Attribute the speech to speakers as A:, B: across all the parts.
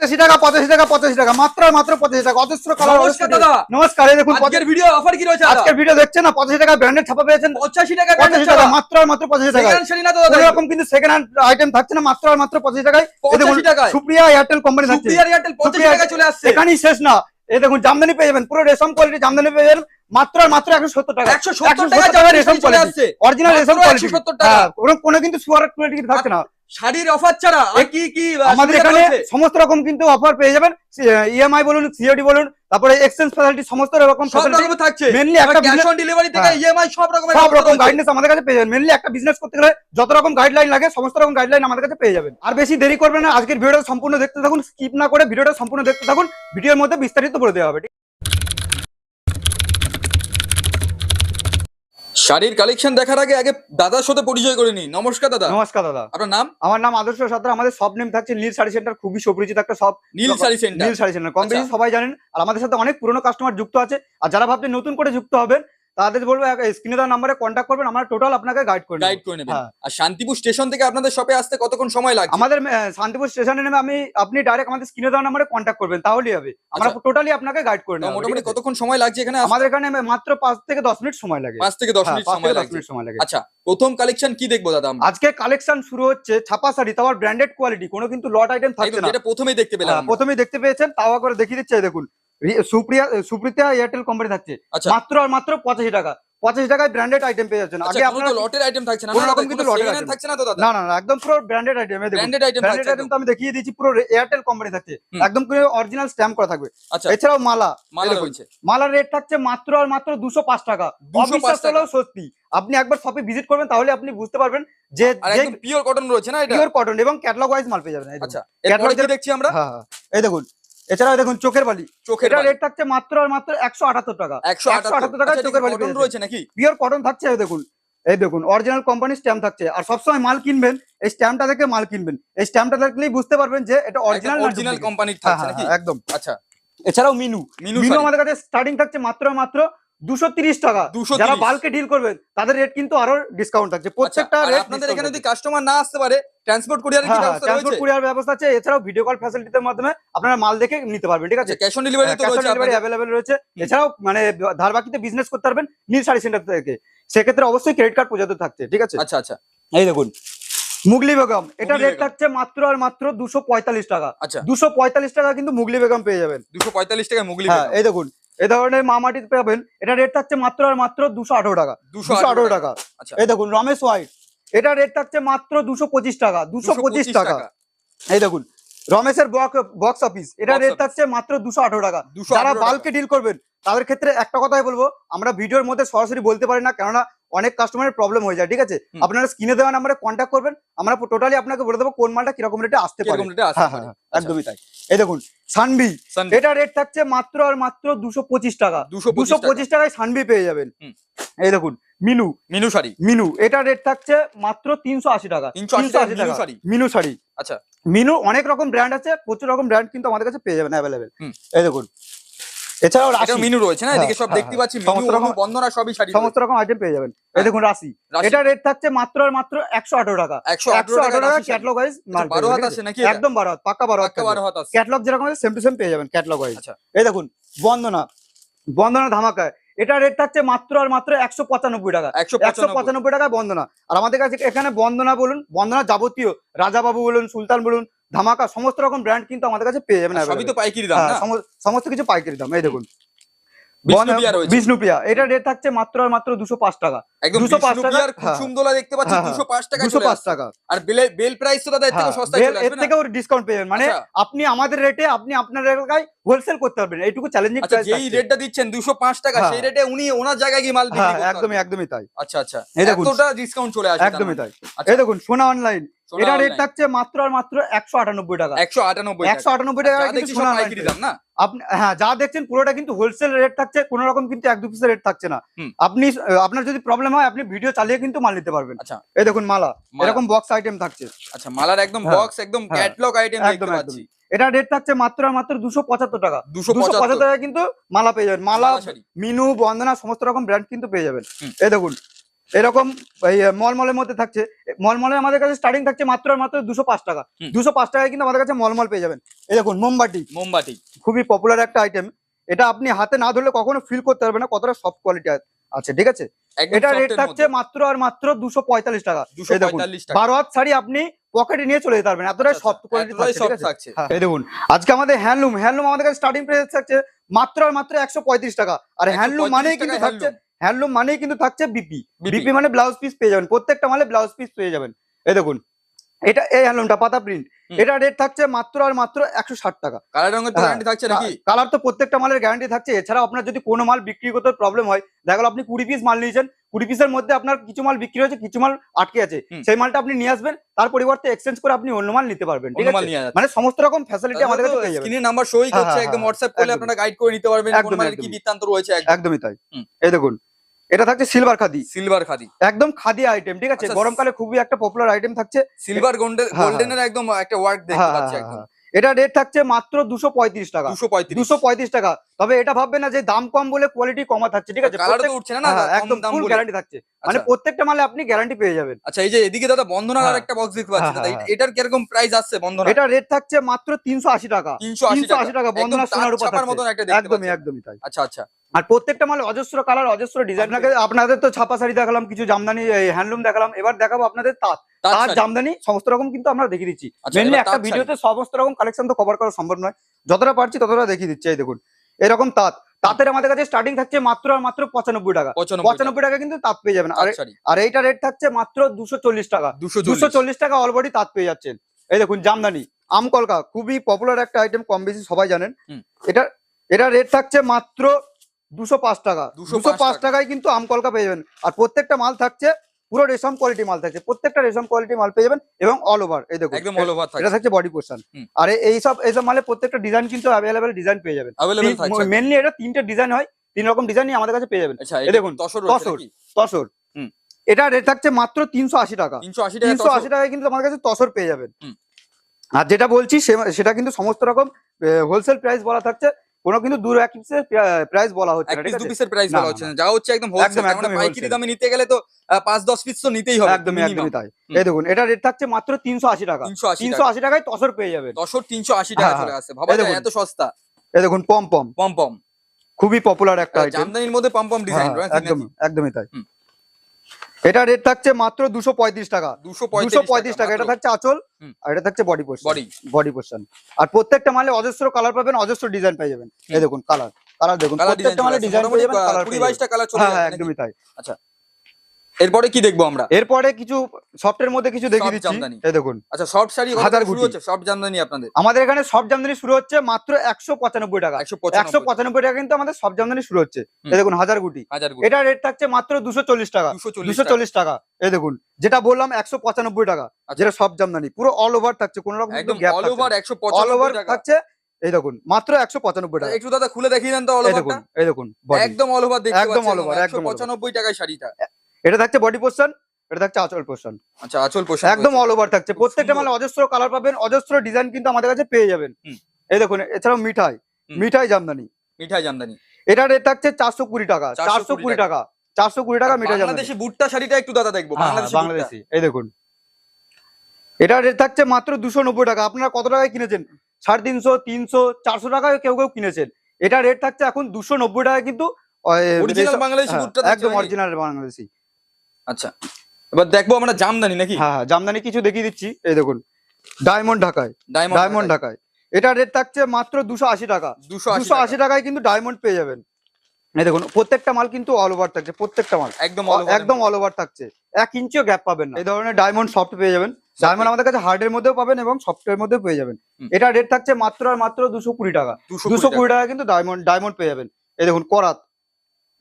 A: পঁচাশি টাকা পঁচাশি টাকা পঁচাশি টাকা মাত্র মাত্র পঁচাশি টাকা। অজস্র কালার
B: নমস্কার দাদা।
A: নমস্কার দেখুন
B: আজকের ভিডিও অফার কি রয়েছে
A: আজকের ভিডিও দেখছেন না? পঁচাশি টাকা ছাপা পেয়েছেন।
B: পঁচাশি টাকা
A: পঁচাশি টাকা মাত্র মাত্র পঁচাশি টাকা
B: সেকেন্ড শ্রেণি না তো
A: কোন
B: দাদা?
A: রকম কিন্তু সেকেন্ড হ্যান্ড আইটেম থাকছে না মাত্র মাত্র পঁচাশি টাকায়। এই দেখুন
B: 85 টাকায়।
A: সুপ্রিয়া এয়ারটেল কোম্পানি থাকছে।
B: এয়ারটেল পঁচাশি
A: সুপ্রিয়া
B: টাকা চলে আসছে।
A: এখানেই শেষ না। এই দেখুন জামদানি পেয়ে যাবেন পুরো রেশম কোয়ালিটি জামদানি পেয়ে যাবেন মাত্র আর মাত্র একশো সত্তর টাকা
B: একশো সত্তর টাকা রেশম আসছে।
A: অরিজিনাল রেশম কোয়ালিটি
B: 170 টাকা।
A: কোনো কোনো কিন্তু সুয়ার কোয়ালিটি থাকছে না।
B: শাড়ির অফার ছাড়া আর কি কি
A: আমাদের এখানে সমস্ত রকম কিন্তু অফার পেয়ে যাবেন। ইএমআই বলুন সিওডি বলুন তারপরে এক্সচেঞ্জ ফ্যাসিলিটি সমস্ত রকম ফ্যাসিলিটি
B: থাকছে।
A: মেনলি একটা
B: ক্যাশ অন ডেলিভারি থেকে
A: হ্যাঁ।
B: ইএমআই সব রকমের
A: সব রকম। গাইডেন্স আমাদের কাছে পেয়ে যাবেন। মেনলি একটা বিজনেস করতে গেলে যত রকম গাইডলাইন লাগে সমস্ত রকম গাইডলাইন আমাদের কাছে পেয়ে যাবেন। আর বেশি দেরি করবেন না আজকের ভিডিওটা সম্পূর্ণ দেখতে থাকুন স্কিপ না করে ভিডিওটা সম্পূর্ণ দেখতে থাকুন। ভিডিওর মধ্যে বিস্তারিত বলে দেওয়া হবে
B: শাড়ির কালেকশন দেখার আগে আগে দাদার সাথে পরিচয় করে নিই। নমস্কার দাদা।
A: নমস্কার দাদা।
B: আপনার নাম?
A: আমার নাম আদর্শ সত্তর আমাদের সব নেম থাকছে নীল শাড়ি সেন্টার খুবই সুপরিচিত একটা সব
B: নীল শাড়ি সেন্টার
A: নীল শাড়ি সেন্টার কম বেশি
B: আচ্ছা।
A: সবাই জানেন। আর আমাদের সাথে অনেক পুরনো কাস্টমার যুক্ত আছে। আর যারা ভাবছেন নতুন করে যুক্ত হবেন তাদের বলব স্ক্রিনে দেওয়া নাম্বারে কন্ট্যাক্ট করবেন আমরা টোটাল আপনাকে গাইড করে
B: গাইড করে নেবেন।
A: হ্যাঁ।
B: আর শান্তিপুর স্টেশন থেকে আপনাদের শপে আসতে কতক্ষণ সময় লাগছে?
A: আমাদের শান্তিপুর স্টেশনে নেমে আমি আপনি ডাইরেক্ট আমাদের স্ক্রিনে দেওয়া নাম্বারে কন্ট্যাক্ট করবেন তাহলেই হবে। আমরা
B: আচ্ছা।
A: টোটালি আপনাকে গাইড করে নেব
B: মোটামুটি কতক্ষণ সময় লাগছে এখানে
A: আমাদের এখানে মাত্র পাঁচ থেকে দশ মিনিট সময় লাগে।
B: পাঁচ থেকে দশ
A: হ্যাঁ,
B: মিনিট সময়
A: থেকে দশ মিনিট সময় লাগে।
B: আচ্ছা প্রথম কালেকশন কি দেখব দাদা
A: আজকে কালেকশন শুরু হচ্ছে ছাপা শাড়ি তাও ব্র্যান্ডেড কোয়ালিটি কোনো কিন্তু লট আইটেম থাকছে না।
B: যেটা প্রথমেই দেখতে পেলাম
A: হ্যাঁ, প্রথমেই দেখতে পেয়েছেন তাওয়া করে দেখিয়ে দিচ্ছে দেখুন। রি- সুপ্রিয়া এয়ারটেল কোম্পানি থাকছে।
B: আচ্ছা।
A: মাত্র আর মাত্র পঁচাশি টাকা। পঁচাশি টাকায় ব্র্যান্ডেড আইটেম পেয়ে যাচ্ছেন।
B: আচ্ছা
A: আগে আপনারা
B: লটের আইটেম থাকছে না।
A: কোনো রকম কিন্তু লটের item।
B: থাকছে না তো দাদা।
A: না না একদম পুরো ব্র্যান্ডেড আইটেম দেখুন।
B: ব্র্যান্ডেড আইটেম
A: ব্র্যান্ডেড আইটেম তো আমি দেখিয়ে দিয়েছি পুরো এয়ারটেল কোম্পানি থাকছে। একদম পুরো অরিজিনাল স্ট্যাম্প করা থাকবে।
B: আচ্ছা।
A: এছাড়াও মালা।
B: মালা রয়েছে।
A: মালার রেট থাকছে মাত্র আর মাত্র দুশো পাঁচ টাকা।
B: 205 টাকা।
A: সত্যি আপনি একবার শপে ভিজিট করবেন তাহলে আপনি বুঝতে পারবেন যে
B: একদম পিওর কটন রয়েছে না এটা?
A: পিওর কটন এবং ক্যাটলগ ওয়াইজ মাল পেয়ে যাবেন।
B: আচ্ছা এরপরে কি
A: Catalog-
B: দেখছি আমরা?
A: হ্যাঁ হ্যাঁ। এই দেখুন। এছাড়াও দেখুন চোখের বালি
B: চোখের
A: এটা রেট থাকছে মাত্র আর মাত্র একশো আটাত্তর টাকা।
B: একশো
A: 178
B: আটাত্তর টাকা
A: চোখের বালি
B: কটন রয়েছে নাকি?
A: পিওর কটন থাকছে দেখুন এই দেখুন অরিজিনাল কোম্পানি স্ট্যাম্প থাকছে। আর সবসময় মাল কিনবেন এই স্ট্যাম্পটা থেকে মাল কিনবেন। এই স্ট্যাম্পটা দেখলেই বুঝতে পারবেন যে এটা অরিজিনাল
B: অরিজিনাল কোম্পানির থাকছে নাকি?
A: একদম।
B: আচ্ছা
A: এছাড়াও মিনু।
B: মিনু
A: আমাদের কাছে স্টার্টিং থাকছে মাত্র মাত্র দুশো তিরিশ টাকা।
B: 230
A: যারা বাল্কে ডিল করবেন তাদের রেট কিন্তু আরও ডিসকাউন্ট থাকছে
B: আচ্ছা,
A: প্রত্যেকটা রেট
B: আপনাদের এখানে যদি কাস্টমার না আসতে পারে ট্রান্সপোর্ট কুরিয়ারের কি ব্যবস্থা
A: ট্রান্সপোর্ট কুরিয়ার ব্যবস্থা আছে। এছাড়াও ভিডিও কল ফ্যাসিলিটির মাধ্যমে আপনারা মাল দেখে নিতে পারবেন ঠিক আছে?
B: ক্যাশ অন ডেলিভারি তো রয়েছে
A: ডেলিভারি রয়েছে। এছাড়াও মানে ধার বাকিতে বিজনেস করতে পারবেন নীল শাড়ি সেন্টার থেকে। সেক্ষেত্রে অবশ্যই ক্রেডিট কার্ড পর্যন্ত থাকছে ঠিক আছে?
B: আচ্ছা আচ্ছা।
A: এই দেখুন মুগলি বেগম এটা রেট। থাকছে মাত্র আর মাত্র দুশো পঁয়তাল্লিশ টাকা।
B: আচ্ছা।
A: দুশো পঁয়তাল্লিশ টাকা কিন্তু মুগলি বেগম পেয়ে যাবেন।
B: দুশো পঁয়তাল্লিশ টাকা মুগলি
A: হ্যাঁ এই দেখুন এই ধরনের মামাটি পাবেন। এটা রেট থাকছে মাত্র আর মাত্র দুশো আঠারো টাকা।
B: দুশো
A: আঠারো টাকা।
B: আচ্ছা।
A: এই দেখুন রমেশ হোয়াইট এটা রেট থাকছে মাত্র দুশো পঁচিশ টাকা। দুশো পঁচিশ টাকা। এই দেখুন রমেশের বক্স অফিস এটা রেট। থাকছে মাত্র দুশো আঠারো টাকা। যারা বাল্কে ডিল করবেন তাদের ক্ষেত্রে একটা কথাই বলব আমরা ভিডিওর মধ্যে সরাসরি বলতে পারি না কেননা অনেক কাস্টমারের প্রবলেম হয়ে যায় ঠিক আছে? আপনারা স্ক্রিনে দেওয়া নাম্বারে কন্ট্যাক্ট করবেন আমরা টোটালি আপনাকে বলে দেবো কোন মালটা কীরকম রেটে আসতে পারে। হ্যাঁ হ্যাঁ হ্যাঁ, একদমই তাই। এই দেখুন সানবি এটা রেট থাকছে মাত্র আর মাত্র দুশো পঁচিশ টাকা।
B: 225
A: দুশো পঁচিশ টাকায় সানবি পেয়ে যাবেন। এই দেখুন মিনু।
B: মিনু শাড়ি।
A: মিনু এটা রেট থাকছে মাত্র তিনশো আশি টাকা।
B: 380 টাকা মিনু শাড়ি। আচ্ছা।
A: মিনু অনেক রকম ব্র্যান্ড আছে প্রচুর রকম ব্র্যান্ড কিন্তু আমাদের কাছে পেয়ে যাবেন অ্যাভেলেবেল এই দেখুন এছাড়াও রাশি।
B: মিনু রয়েছে না? এদিকে
A: হ্যাঁ,
B: সব
A: হ্যাঁ,
B: দেখতে পাচ্ছি
A: সমস্ত রকম-
B: বন্ধনা সবই শাড়ি
A: সমস্ত রকম আইটেম পেয়ে যাবেন। এই
B: হ্যাঁ।
A: দেখুন রাশি। এটা রেট থাকছে মাত্র আর মাত্র টাকা। ক্যাটলগ ওয়াইজ
B: হাত আছে? নাকি?
A: একদম হাত হাত
B: হাত আছে।
A: ক্যাটলগ যেরকম আছে সেম টু সেম পেয়ে যাবেন ক্যাটলগ ওয়াইজ
B: আচ্ছা।
A: এই দেখুন বন্দনা। বন্দনা ধামাকা। এটা রেট থাকছে মাত্র আর মাত্র একশো পঁচানব্বই টাকা।
B: একশো
A: একশো পঁচানব্বই টাকায় বন্দনা। আর আমাদের কাছে এখানে বন্দনা বলুন বন্দনা যাবতীয়। রাজাবাবু বলুন সুলতান বলুন ধামাকা সমস্ত রকম ব্র্যান্ড কিন্তু আমাদের কাছে পেয়ে যাবেন
B: সবই। তো পাইকারি দাম
A: হ্যাঁ, সমস্ত কিছু পাইকারি দাম এই দেখুন।
B: বিষ্ণুপ্রিয়া
A: এটা রেট থাকছে মাত্র আর মাত্র দুশো পাঁচ টাকা
B: একদম
A: 205 টাকা,
B: বিষ্ণুপ্রিয়ার
A: হ্যাঁ।
B: কুসুমদোলা দেখতে পাচ্ছি
A: হ্যাঁ।
B: দুশো পাঁচ টাকা
A: দুশো পাঁচ টাকা
B: আর বেল বেল প্রাইস তো দাদা এর থেকে
A: এর থেকেও ডিসকাউন্ট পেয়ে মানে
B: আচ্ছা।
A: আপনি আমাদের রেটে আপনি আপনার এলাকায় হোলসেল করতে পারবেন এইটুকু চ্যালেঞ্জিং
B: আচ্ছা যেই রেটটা দিচ্ছেন দুশো পাঁচ টাকা
A: হ্যাঁ।
B: সেই রেটে উনি ওনার জায়গায় গিয়ে মাল বিক্রি
A: হ্যাঁ
B: করতে
A: একদমই একদমই তাই।
B: আচ্ছা আচ্ছা।
A: এই দেখুন।
B: এতটা ডিসকাউন্ট চলে আসে
A: একদমই তাই।
B: আচ্ছা।
A: এই দেখুন সোনা অনলাইন এটা রেট থাকছে মাত্র আর মাত্র একশো আটানব্বই টাকা।
B: একশো আটানব্বই
A: একশো আটানব্বই টাকা
B: যা
A: কিন্তু সোনা
B: পাইকারি দাম না?
A: আপনি হ্যাঁ যা দেখছেন পুরোটা কিন্তু হোলসেল রেট থাকছে কোনো রকম কিন্তু এক দু পিসের রেট থাকছে না। আপনি আপনার যদি প্রবলেম হয় আপনি ভিডিও চালিয়ে কিন্তু মাল নিতে পারবেন।
B: আচ্ছা।
A: এই দেখুন মালা। এরকম বক্স আইটেম থাকছে।
B: আচ্ছা মালার একদম বক্স একদম
A: হ্যাঁ।
B: ক্যাটলগ আইটেম দেখতে
A: একদম।
B: পাচ্ছি।
A: এটা রেট থাকছে মাত্র আর মাত্র দুশো পঁচাত্তর টাকা।
B: দুশো
A: পঁচাত্তর। টাকা কিন্তু মালা পেয়ে যাবেন। মালা মিনু বন্দনা সমস্ত রকম ব্র্যান্ড কিন্তু পেয়ে যাবেন। এই দেখুন এরকম মলমলের মধ্যে থাকছে। মলমলে আমাদের কাছে স্টার্টিং থাকছে মাত্র আর মাত্র দুশো পাঁচ টাকা। দুশো পাঁচ টাকায় কিন্তু আমাদের কাছে মলমল পেয়ে যাবেন। এই দেখুন মোমবাতি।
B: মোমবাতি।
A: খুবই পপুলার একটা আইটেম এটা আপনি হাতে না ধরলে কখনো ফিল করতে পারবেন না কতটা সফট কোয়ালিটি আছে ঠিক আছে? এটা রেট থাকছে মাত্র আর মাত্র দুশো পঁয়তাল্লিশ টাকা।
B: দুশো পঁয়তাল্লিশ টাকা।
A: বারো হাত শাড়ি আপনি পকেটে নিয়ে চলে যেতে পারবেন। এতটাই
B: আচ্ছা,
A: সফট
B: আচ্ছা,
A: কোয়ালিটি থাকছে হ্যাঁ, এই দেখুন আজকে আমাদের হ্যান্ডলুম হ্যান্ডলুম আমাদের কাছে স্টার্টিং প্রাইস থাকছে মাত্র আর মাত্র একশো পঁয়ত্রিশ টাকা। আর হ্যান্ডলুম
B: 135
A: মানেই কিন্তু থাকছে হ্যান্ডলুম মানেই কিন্তু থাকছে বিপি বিপি মানে ব্লাউজ পিস পেয়ে যাবেন। প্রত্যেকটা মালে ব্লাউজ পিস পেয়ে যাবেন। এই দেখুন এটা এই হ্যান্ডলুমটা পাতা প্রিন্ট এটা রেট থাকছে মাত্র আর মাত্র একশো ষাট টাকা।
B: কালার রঙের
A: হ্যাঁ,
B: গ্যারান্টি থাকছে নাকি?
A: কালার তো প্রত্যেকটা মালের গ্যারান্টি থাকছে। এছাড়াও আপনার যদি কোনো মাল বিক্রি করতে প্রবলেম হয় দেখা গেলো আপনি কুড়ি পিস মাল নিয়েছেন কুড়ি পিসের মধ্যে আপনার কিছু মাল বিক্রি হয়েছে কিছু মাল আটকে আছে সেই মালটা আপনি নিয়ে আসবেন তার পরিবর্তে এক্সচেঞ্জ করে আপনি অন্য মাল নিতে পারবেন ঠিক আছে? মানে সমস্ত রকম ফ্যাসিলিটি আমাদের কাছে পেয়ে যাবেন।
B: স্ক্রিনের নাম্বার শোই
A: হ্যাঁ,
B: করছে
A: হ্যাঁ,
B: একদম
A: হ্যাঁ,
B: হোয়াটসঅ্যাপ করলে আপনারা গাইড করে নিতে পারবেন কোন মালের কি। বৃত্তান্ত রয়েছে
A: একদমই তাই। এই দেখুন এটা থাকছে সিলভার খাদি।
B: সিলভার খাদি।
A: একদম খাদি আইটেম ঠিক আছে?
B: আচ্ছা,
A: গরমকালে খুবই একটা পপুলার আইটেম থাকছে।
B: সিলভার গোল্ডেন
A: হ্যাঁ,
B: গোল্ডেনের একদম একটা ওয়ার্ক দেখতে
A: হ্যাঁ,
B: পাচ্ছি
A: হ্যাঁ,
B: একদম।
A: হ্যাঁ। এটা রেট থাকছে মাত্র দুশো পঁয়ত্রিশ টাকা।
B: দুশো পঁয়ত্রিশ।
A: টাকা। তবে এটা ভাববে না যে দাম কম বলে কোয়ালিটি কমা থাকছে ঠিক আছে?
B: কালার উঠছে না
A: হ্যাঁ, একদম ফুল গ্যারান্টি থাকছে। মানে
B: আচ্ছা।
A: প্রত্যেকটা মালে আপনি গ্যারান্টি পেয়ে যাবেন।
B: আচ্ছা এই যে এদিকে দাদা বন্ধনার
A: হ্যাঁ।
B: আর একটা বক্স দেখতে পাচ্ছি
A: হ্যাঁ,
B: দাদা।
A: হ্যাঁ,
B: এটার কীরকম প্রাইস আসছে বন্ধনা
A: এটা রেট থাকছে মাত্র তিনশো আশি টাকা।
B: তিনশো আশি
A: টাকা। বন্ধনা সোনার উপর একদমই একদমই তাই।
B: আচ্ছা আচ্ছা।
A: আর প্রত্যেকটা মালে অজস্র কালার অজস্র ডিজাইন আপনাকে আপনাদের তো ছাপা শাড়ি দেখালাম কিছু জামদানি হ্যান্ডলুম দেখালাম। এবার দেখাবো আপনাদের তাঁত।
B: তার
A: জামদানি সমস্ত রকম কিন্তু আমরা দেখিয়ে দিচ্ছি।
B: আচ্ছা,
A: মেনলি একটা ভিডিওতে সমস্ত রকম কালেকশন তো কভার করা সম্ভব নয়। যতটা পারছি ততটা দেখিয়ে দিচ্ছি। এই দেখুন এরকম তাঁত। তাঁতের আমাদের কাছে স্টার্টিং থাকছে মাত্র আর মাত্র পঁচানব্বই টাকা।
B: পঁচানব্বই
A: টাকা। কিন্তু তাঁত পেয়ে যাবেন। আর
B: তাঁত
A: আর এইটা রেট থাকছে মাত্র দুশো চল্লিশ টাকা।
B: দুশো
A: দুশো
B: চল্লিশ
A: টাকা অলরেডি তাঁত পেয়ে যাচ্ছেন। এই দেখুন জামদানি আমকলকা খুবই পপুলার একটা আইটেম কম বেশি সবাই জানেন। এটা এটা রেট থাকছে মাত্র দুশো পাঁচ টাকা। দুশো পাঁচ টাকায় কিন্তু আমকলকা পেয়ে যাবেন। আর প্রত্যেকটা মাল থাকছে পুরো রেশম কোয়ালিটি মাল থাকছে। প্রত্যেকটা রেশম কোয়ালিটি মাল পেয়ে যাবেন এবং অল ওভার এই দেখুন
B: একদম অল ওভার
A: এটা থাকছে বডি পোর্শন আর এই- মালে প্রত্যেকটা ডিজাইন কিন্তু ডিজাইন পেয়ে যাবেন।
B: থাকছে।
A: এটা তিনটে ডিজাইন হয় তিন রকম ডিজাইন আমাদের কাছে পেয়ে যাবেন।
B: আচ্ছা
A: এই দেখুন,
B: তসর।
A: এটা রেট থাকছে মাত্র তিনশো আশি টাকা। টাকায় কিন্তু আমার কাছে তসর পেয়ে যাবেন। আর যেটা বলছি সেটা কিন্তু সমস্ত রকম হোলসেল প্রাইস বলা থাকছে। কোনো কিন্তু দু এক পিসের প্রাইস বলা হচ্ছে না,
B: দু পিসের প্রাইস বলা হচ্ছে না। যা হচ্ছে একদম হোলসেল
A: একদম,
B: মানে পাইকারি দামে নিতে গেলে তো পাঁচ দশ পিস তো নিতেই হবে
A: একদম একদমই তাই। এই দেখুন এটা রেট থাকছে মাত্র তিনশো আশি টাকা।
B: তিনশো আশি
A: টাকায় তসর পেয়ে যাবেন।
B: তসর তিনশো আশি টাকা
A: হ্যাঁ,
B: চলে
A: হ্যাঁ।
B: আসে। ভাবা। এত সস্তা।
A: এই দেখুন পম পম
B: পম পম
A: খুবই পপুলার একটা আইটেম
B: জামদানির মধ্যে পম পম ডিজাইন
A: একদম একদমই তাই। এটা রেট থাকছে মাত্র দুশো পঁয়ত্রিশ টাকা।
B: দুশো
A: পঁয়ত্রিশ টাকা এটা থাকছে আচল আর এটা থাকছে body portion
B: body
A: body portion আর প্রত্যেকটা মালে অজস্র কালার পাবেন অজস্র ডিজাইন পেয়ে যাবেন। এই দেখুন কালার কালার দেখুন প্রত্যেকটা মালে ডিজাইন পেয়ে যাবেন কালার
B: কুড়ি বাইশটা কালার চলে
A: হ্যাঁ হ্যাঁ একদমই তাই।
B: এরপরে কি দেখব আমরা?
A: এরপরে কিছু সফটের মধ্যে কিছু দেখিয়ে দিচ্ছি।
B: জামদানি।
A: এই দেখুন।
B: আচ্ছা সব শাড়ি
A: হাজার
B: শুরু হচ্ছে? সব জামদানি আপনাদের?
A: আমাদের এখানে সব জামদানি শুরু হচ্ছে মাত্র একশো পঁচানব্বই টাকা।
B: একশো
A: একশো
B: পঁচানব্বই
A: পঁচানব্বই টাকা কিন্তু আমাদের সব জামদানি শুরু হচ্ছে। এই দেখুন হাজার গুটি।
B: হাজার গুটি।
A: এটা রেট থাকছে মাত্র দুশো চল্লিশ টাকা।
B: দুশো
A: দুশো
B: চল্লিশ
A: চল্লিশ টাকা। এই দেখুন যেটা বললাম একশো পঁচানব্বই টাকা
B: আচ্ছা।
A: যেটা সব জামদানি। পুরো অল ওভার থাকছে কোনো রকম
B: একদম অল ওভার একশো
A: অল ওভার থাকছে এই দেখুন মাত্র একশো পঁচানব্বই টাকা।
B: একটু দাদা খুলে দেখিয়ে দেন তো অল
A: এই দেখুন এই দেখুন
B: একদম অল ওভার
A: একদম all over,
B: একশো। পঁচানব্বই টাকায় শাড়িটা।
A: এটা থাকছে বডি পোর্শন এটা থাকছে আঁচল পোর্শন
B: আচ্ছা আচল পোশাক
A: একদম অল ওভার থাকছে। প্রত্যেকটা। মানে অজস্র কালার পাবেন অজস্র ডিজাইন কিন্তু আমাদের কাছে পেয়ে যাবেন। এই দেখুন এছাড়াও মিঠাই। মিঠাই জামদানি।
B: মিঠাই জামদানি।
A: এটা রেট থাকছে চারশো কুড়ি টাকা।
B: 420
A: চারশো কুড়ি টাকা। চারশো কুড়ি টাকা মিঠাই জামদানি।
B: বাংলাদেশি বুটটা শাড়িটা একটু দাদা দেখব।
A: হ্যাঁ,
B: বাংলাদেশি
A: এই দেখুন। এটা রেট থাকছে মাত্র দুশো নব্বই টাকা। আপনারা কত টাকায় কিনেছেন? সাড়ে তিনশো তিনশো চারশো টাকায় কেউ কেউ কিনেছেন। এটা রেট থাকছে এখন দুশো নব্বই টাকা কিন্তু হ্যাঁ,
B: বুটটা
A: একদম অরিজিনাল বাংলাদেশি।
B: আচ্ছা। এবার দেখব আমরা জামদানি নাকি?
A: হ্যাঁ হ্যাঁ জামদানি কিছু দেখিয়ে দিচ্ছি। এই দেখুন ডায়মন্ড ঢাকায়
B: ডায়মন্ড
A: ঢাকায়। এটা রেট থাকছে মাত্র দুশো আশি টাকা।
B: দুশো
A: আশি টাকায় কিন্তু ডায়মন্ড পেয়ে যাবেন। এই দেখুন প্রত্যেকটা মাল কিন্তু অল ওভার থাকছে প্রত্যেকটা মাল।
B: একদম
A: একদম। অল ওভার থাকছে। এক ইঞ্চিও গ্যাপ পাবেন না। এই ধরনের ডায়মন্ড সফট পেয়ে যাবেন। ডায়মন্ড আমাদের কাছে হার্ডের মধ্যেও পাবেন এবং সফটের মধ্যেও পেয়ে যাবেন। এটা রেট থাকছে মাত্র আর মাত্র দুশো কুড়ি টাকা।
B: দুশো
A: দুশো কুড়ি টাকা। কিন্তু ডায়মন্ড ডায়মন্ড পেয়ে যাবেন। এই দেখুন করাত।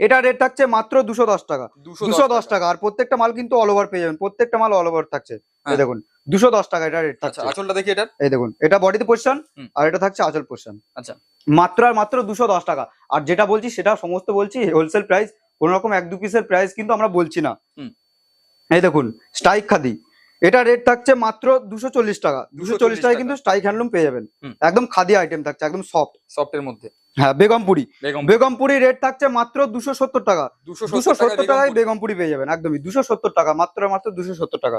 A: এটা রেট থাকছে মাত্র দুশো দশ টাকা। দুশো দশ টাকা। আর প্রত্যেকটা মাল কিন্তু অল ওভার পেয়ে যাবেন। প্রত্যেকটা মাল অল ওভার থাকছে।
B: হ্যাঁ।
A: দেখুন দুশো দশ টাকা এটা রেট
B: আচ্ছা
A: থাকছে।
B: আচলটা দেখি এটা।
A: এই দেখুন এটা বডিতে পোর্শন আর এটা থাকছে আচল পোর্শন
B: আচ্ছা।
A: মাত্র আর মাত্র দুশো দশ টাকা। আর যেটা বলছি সেটা সমস্ত বলছি হোলসেল প্রাইস কোন রকম এক দু পিসের প্রাইস কিন্তু আমরা বলছি না। এই দেখুন স্ট্রাইক খাদি। এটা রেট থাকছে মাত্র দুশো চল্লিশ টাকা। দুশো চল্লিশ
B: 240 টাকা।
A: কিন্তু স্ট্রাইক হ্যান্ডলুম পেয়ে যাবেন। একদম খাদি আইটেম থাকছে একদম সফট
B: সফটের মধ্যে।
A: হ্যাঁ বেগমপুরি।
B: বেগম
A: বেগমপুরি রেট থাকছে মাত্র দুশো সত্তর টাকা।
B: দুশো
A: সত্তর টাকায় বেগমপুরি। পেয়ে যাবেন একদমই। দুশো সত্তর টাকা মাত্র মাত্র দুশো সত্তর টাকা।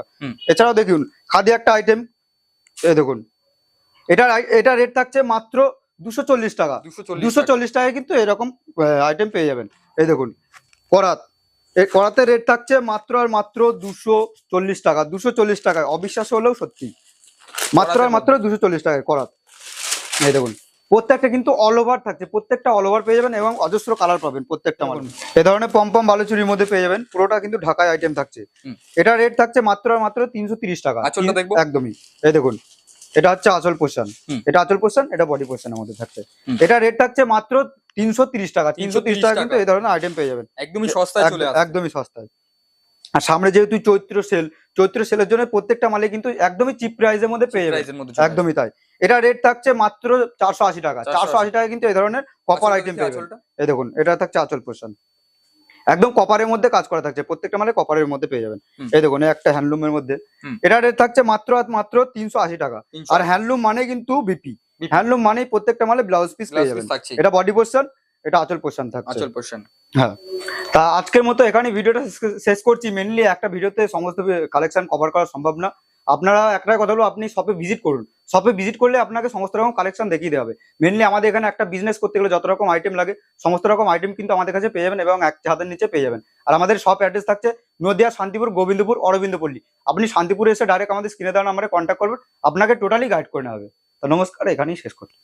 A: এছাড়াও দেখুন খাদি একটা আইটেম এই দেখুন এটার এটা রেট থাকছে মাত্র দুশো চল্লিশ টাকা।
B: দুশো চল্লিশ
A: দুশো চল্লিশ টাকায় কিন্তু এরকম আইটেম পেয়ে যাবেন। এই দেখুন করাত। এই করাতের রেট থাকছে মাত্র আর মাত্র দুশো চল্লিশ টাকা দুশো চল্লিশ টাকায়। অবিশ্বাস হলেও সত্যি। মাত্র আর মাত্র দুশো চল্লিশ টাকায় করাত এই দেখুন প্রত্যেকটা কিন্তু অল ওভার থাকছে প্রত্যেকটা অল ওভার পেয়ে যাবেন এবং অজস্র কালার পাবেন প্রত্যেকটা মাল এ ধরনের পম্পম বালুচুরির মধ্যে পেয়ে যাবেন পুরোটা কিন্তু ঢাকায় আইটেম থাকছে। এটা রেট থাকছে মাত্র আর মাত্র তিনশো তিরিশ টাকা। একদমই। এই দেখুন এটা হচ্ছে আঁচল
B: হুম।
A: এটা আচল পোর্শন এটা বডি পোর্শনের মধ্যে থাকছে। এটা রেট থাকছে মাত্র তিনশো তিরিশ টাকা তিনশো তিরিশ
B: 330
A: টাকা কিন্তু এই ধরনের আইটেম পেয়ে যাবেন।
B: একদমই সস্তায় চলে আসে।
A: একদমই সস্তায়। আর সামনে যেহেতু চৈত্র সেল চৈত্র সেলের জন্য প্রত্যেকটা মালে কিন্তু একদমই চিপ প্রাইসের মধ্যে পেয়ে
B: আসে।
A: একদমই তাই। এটা রেট থাকছে মাত্র চারশো আশি টাকা।
B: 480
A: চারশো আশি টাকা কিন্তু এই ধরনের কপার আইটেম পেয়ে যাবেন? এই দেখুন এটা থাকছে আঁচল পোর্শন একদম কপারের মধ্যে কাজ করা থাকছে। প্রত্যেকটা মালে কপারের মধ্যে পেয়ে যাবেন। এই দেখুন একটা হ্যান্ডলুমের মধ্যে। এটা রেট থাকছে মাত্র মাত্র তিনশো আশি টাকা। আর হ্যান্ডলুম মানে কিন্তু বিপি হ্যান্ডলুম মানেই প্রত্যেকটা মালে ব্লাউজ পিস পেয়ে যাবেন। এটা বডি পোর্শন এটা আঁচল পোর্শন থাকছে।
B: আঁচল পোর্শন
A: হ্যাঁ। তা আজকের মতো এখানে ভিডিওটা শেষ- করছি। মেনলি একটা ভিডিওতে সমস্ত কালেকশন কভার করা সম্ভব না। আপনারা একটাই কথা হলো আপনি শপে ভিজিট করুন। শপে ভিজিট করলে আপনাকে সমস্ত রকম কালেকশন দেখিয়ে দেওয়া হবে। মেনলি আমাদের এখানে একটা বিজনেস করতে গেলে যত রকম আইটেম লাগে সমস্ত রকম আইটেম কিন্তু আমাদের কাছে পেয়ে যাবেন এবং এক ছাদের নিচে পেয়ে যাবেন। আর আমাদের শপ অ্যাড্রেস থাকছে নদিয়া শান্তিপুর গোবিন্দপুর অরবিন্দপল্লী। আপনি শান্তিপুরে এসে ডাইরেক্ট আমাদের স্ক্রিনে দেওয়া নাম্বারে কন্ট্যাক্ট করবেন। আপনাকে টোটালি গাইড করে নেওয়া হবে। তো নমস্কার এখানেই শেষ করছি।